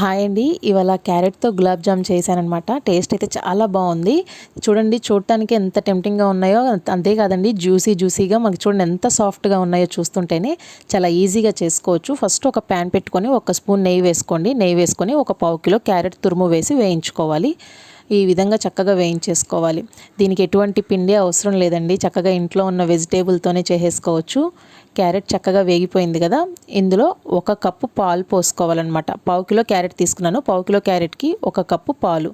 Hi అండి. ఇవాళ క్యారెట్తో గులాబ్ జామ్ చేశానమాట టేస్ట్ అయితే చాలా బాగుంది. చూడండి చూడటానికి ఎంత టెంప్టింగ్గా ఉన్నాయో అంతేకాదండి జ్యూసీ జ్యూసీగా మనకి చూడండి ఎంత సాఫ్ట్గా ఉన్నాయో చూస్తుంటేనే చాలా ఈజీగా చేసుకోవచ్చు. ఫస్ట్ ఒక ప్యాన్ పెట్టుకొని ఒక స్పూన్ నెయ్యి వేసుకోండి. నెయ్యి వేసుకొని ఒక పావు కిలో క్యారెట్ తురుము వేసి వేయించుకోవాలి. ఈ విధంగా చక్కగా వేయించేసుకోవాలి. దీనికి ఎటువంటి పిండి అవసరం లేదండి. చక్కగా ఇంట్లో ఉన్న వెజిటేబుల్తోనే చేసేసుకోవచ్చు. క్యారెట్ చక్కగా వేగిపోయింది కదా. ఇందులో ఒక కప్పు పాలు పోసుకోవాలన్నమాట. పావు కిలో క్యారెట్ తీసుకున్నాను. పావు కిలో క్యారెట్కి ఒక కప్పు పాలు.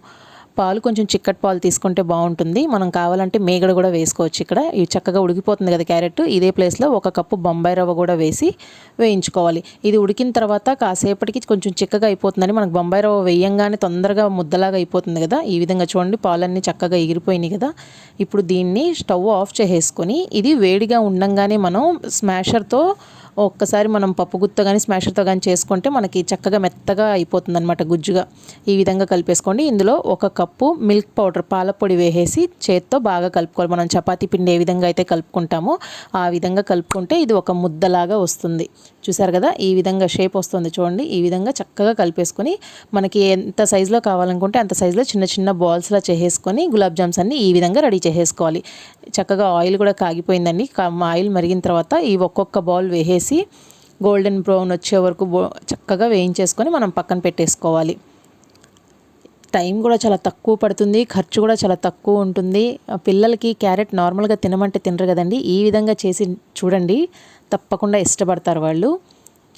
పాలు కొంచెం చిక్కటి పాలు తీసుకుంటే బాగుంటుంది. మనం కావాలంటే మేగడ కూడా వేసుకోవచ్చు ఇక్కడ. ఇవి చక్కగా ఉడికిపోతుంది కదా క్యారెట్. ఇదే ప్లేస్లో ఒక కప్పు బొంబాయి రవ్వ కూడా వేసి వేయించుకోవాలి. ఇది ఉడికిన తర్వాత కాసేపటికి కొంచెం చిక్కగా అయిపోతుందని మనకు బొంబాయి రవ్వ వేయంగానే తొందరగా ముద్దలాగా అయిపోతుంది కదా. ఈ విధంగా చూడండి పాలన్నీ చక్కగా ఎగిరిపోయినాయి కదా. ఇప్పుడు దీన్ని స్టవ్ ఆఫ్ చేసేసుకొని ఇది వేడిగా ఉండంగానే మనం స్మాషర్తో ఒక్కసారి మనం పప్పు గుత్త కానీ స్మాషర్తో కానీ చేసుకుంటే మనకి చక్కగా మెత్తగా అయిపోతుంది అనమాట గుజ్జుగా. ఈ విధంగా కలిపేసుకోండి. ఇందులో ఒక కప్పు మిల్క్ పౌడర్ పాల పొడి వేసేసి చేత్తో బాగా కలుపుకోవాలి. మనం చపాతీ పిండి ఏ విధంగా అయితే కలుపుకుంటామో ఆ విధంగా కలుపుకుంటే ఇది ఒక ముద్దలాగా వస్తుంది. చూసారు కదా? ఈ విధంగా షేప్ వస్తుంది చూడండి. ఈ విధంగా చక్కగా కలిపేసుకొని మనకి ఎంత సైజులో కావాలనుకుంటే అంత సైజులో చిన్న చిన్న బాల్స్లా చేసేసుకొని గులాబ్ జామ్స్ అన్ని ఈ విధంగా రెడీ చేసేసుకోవాలి. చక్కగా ఆయిల్ కూడా కాగిపోయిందండి. ఆయిల్ మరిగిన తర్వాత ఈ ఒక్కొక్క బాల్ వేసేసి గోల్డెన్ బ్రౌన్ వచ్చే వరకు చక్కగా వేయించేసుకొని మనం పక్కన పెట్టేసుకోవాలి. టైం కూడా చాలా తక్కువ పడుతుంది ఖర్చు కూడా చాలా తక్కువ ఉంటుంది. పిల్లలకి క్యారెట్ నార్మల్గా తినమంటే తినరు కదండి. ఈ విధంగా చేసి చూడండి తప్పకుండా ఇష్టపడతారు వాళ్ళు.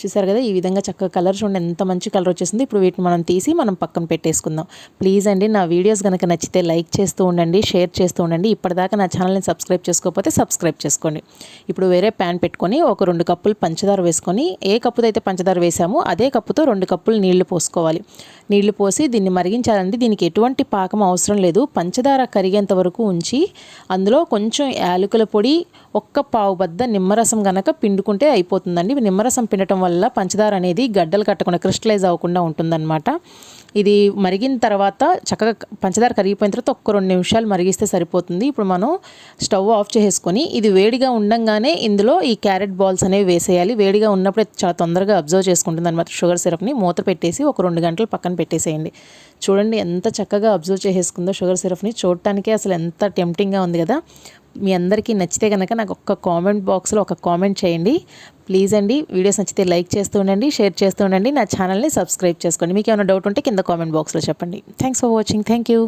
చూసారు కదా ఈ విధంగా చక్కగా కలర్ చూడండి ఎంత మంచి కలర్ వచ్చేసింది. ఇప్పుడు వీటిని మనం తీసి మనం పక్కన పెట్టేసుకుందాం. ప్లీజ్ అండి నా వీడియోస్ కనుక నచ్చితే లైక్ చేస్తూ ఉండండి షేర్ చేస్తూ ఉండండి. ఇప్పటిదాకా నా ఛానల్ని సబ్స్క్రైబ్ చేసుకోకపోతే సబ్స్క్రైబ్ చేసుకోండి. ఇప్పుడు వేరే ప్యాన్ పెట్టుకొని ఒక రెండు కప్పులు పంచదార వేసుకొని ఏ కప్పుతో అయితే పంచదార వేసామో అదే కప్పుతో రెండు కప్పులు నీళ్ళు పోసుకోవాలి. నీళ్ళు పోసి దీన్ని మరిగించాలండి దీనికి ఎటువంటి పాకం అవసరం లేదు. పంచదార కరిగేంత వరకు ఉంచి అందులో కొంచెం యాలకుల పొడి ఒక్క పావు బద్ద నిమ్మరసం గనక పిండుకుంటే అయిపోతుందండి. నిమ్మరసం పిండటం వల్ల పంచదార అనేది గడ్డలు కట్టకుండా క్రిస్టలైజ్ అవ్వకుండా ఉంటుందన్నమాట. ఇది మరిగిన తర్వాత చక్కగా పంచదార కరిగిపోయిన తర్వాత ఒక్క రెండు నిమిషాలు మరిగిస్తే సరిపోతుంది. ఇప్పుడు మనం స్టవ్ ఆఫ్ చేసుకొని ఇది వేడిగా ఉండంగానే ఇందులో ఈ క్యారెట్ బాల్స్ అనేవి వేసేయాలి. వేడిగా ఉన్నప్పుడే చాలా తొందరగా అబ్జర్వ్ చేసుకుంటుంది అనమాట షుగర్ సిరప్ని. మూత పెట్టేసి ఒక రెండు గంటలు పక్కన పెట్టేసేయండి. చూడండి ఎంత చక్కగా అబ్జర్వ్ చేసేసుకుందో షుగర్ సిరప్ని. చూడటానికే అసలు ఎంత టెంప్టింగ్గా ఉంది కదా. మీ అందరికీ నచ్చితే కనుక నాకు ఒక్క కామెంట్ బాక్స్లో ఒక కామెంట్ చేయండి. ప్లీజ్ అండి వీడియోస్ నచ్చితే లైక్ చేస్తూ ఉండండి షేర్ చేస్తూ ఉండండి. నా ఛానల్ని సబ్స్క్రైబ్ చేసుకోండి. మీకు ఏమైనా డౌట్ ఉంటే కింద కామెంట్ బాక్స్లో చెప్పండి. Thanks for watching. Thank you.